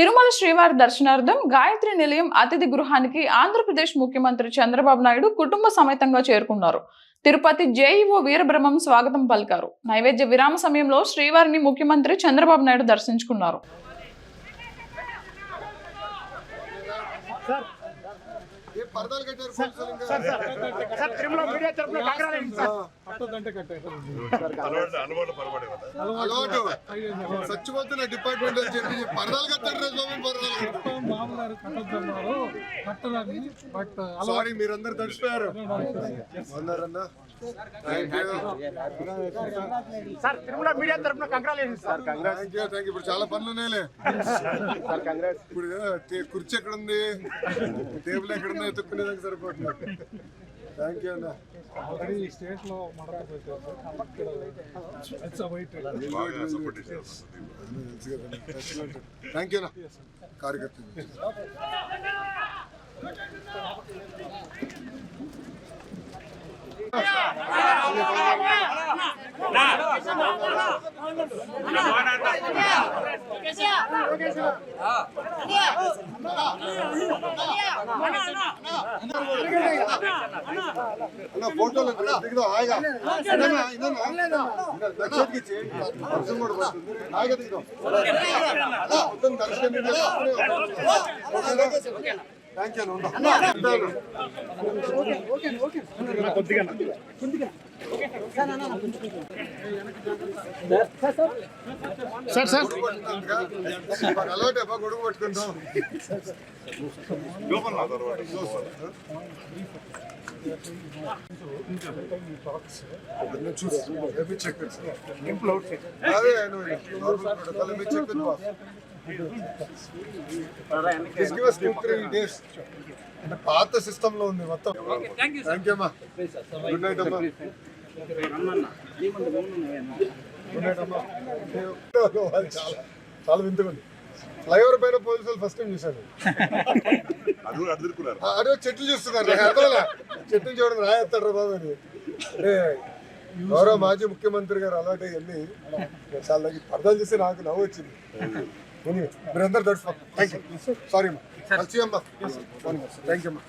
తిరుమల శ్రీవారి దర్శనార్థం గాయత్రి నిలయం అతిథి గృహానికి ఆంధ్రప్రదేశ్ ముఖ్యమంత్రి చంద్రబాబు నాయుడు కుటుంబ సమేతంగా చేరుకున్నారు. తిరుపతి జేఈఓ వీరబ్రహ్మం స్వాగతం పలికారు. నైవేద్య విరామ సమయంలో శ్రీవారిని ముఖ్యమంత్రి చంద్రబాబు నాయుడు దర్శించుకున్నారు. అలవాటు అలవాటు పొరపాటు కదా? అలవాటు. చచ్చిపోతున్న డిపార్ట్మెంట్ పరదాలు కట్టారు పరదాలు. కట్టదని బట్ సారీ మీరందరూ తడిచిపోయారు ఉన్నారన్నా thank you sir Tirumala media తరఫున congratulation sir. Thank you thank you ఇప్పుడు చాలా పనులు ఉన్నాయిలే. ఇప్పుడు కుర్చీ ఎక్కడ ఉంది టేబుల్ ఎక్కడ ఉంది ఎత్తుక్కునేదానికి సరిపోతుంది థ్యాంక్ యూ అన్న. ఆల్రెడీ స్టేట్లో థ్యాంక్ యూ అన్న. కార్యకర్త అన్న ఫోటోలు దిగుదాం హాయిగా చేతికి ఇచ్చి, వర్షం కూడా పడుతుంది. హాయిగా దిగుదాం. మొత్తం ఓకేనా? థ్యాంక్ యూ అన్న, ఉంటా. Sir sir. అలవాటే గొడుగు పట్టుకుంటాం. అదే పాత సిస్టమ్లో ఉంది మొత్తం. థ్యాంక్ యూ అమ్మా. గుడ్ నైట్ అమ్మా. చాలా చాలా వింతగా ఉంది ఫ్లైఓవర్ పైన పోలీసులు ఫస్ట్ టైం చూశాను అది చెట్లు చూస్తున్నారు. నాకు అర్థంలే చెట్లు చూడడం రాయేస్తాడు బాబు అని. గౌరవ మాజీ ముఖ్యమంత్రి గారు అలాంటి వెళ్ళి చాలా దగ్గర అర్థం చేసి నాకు నవ్వు వచ్చింది. మీరందరూ థ్యాంక్ యూ సారీ అమ్మా. మంచి అమ్మా. థ్యాంక్ యూ అమ్మా.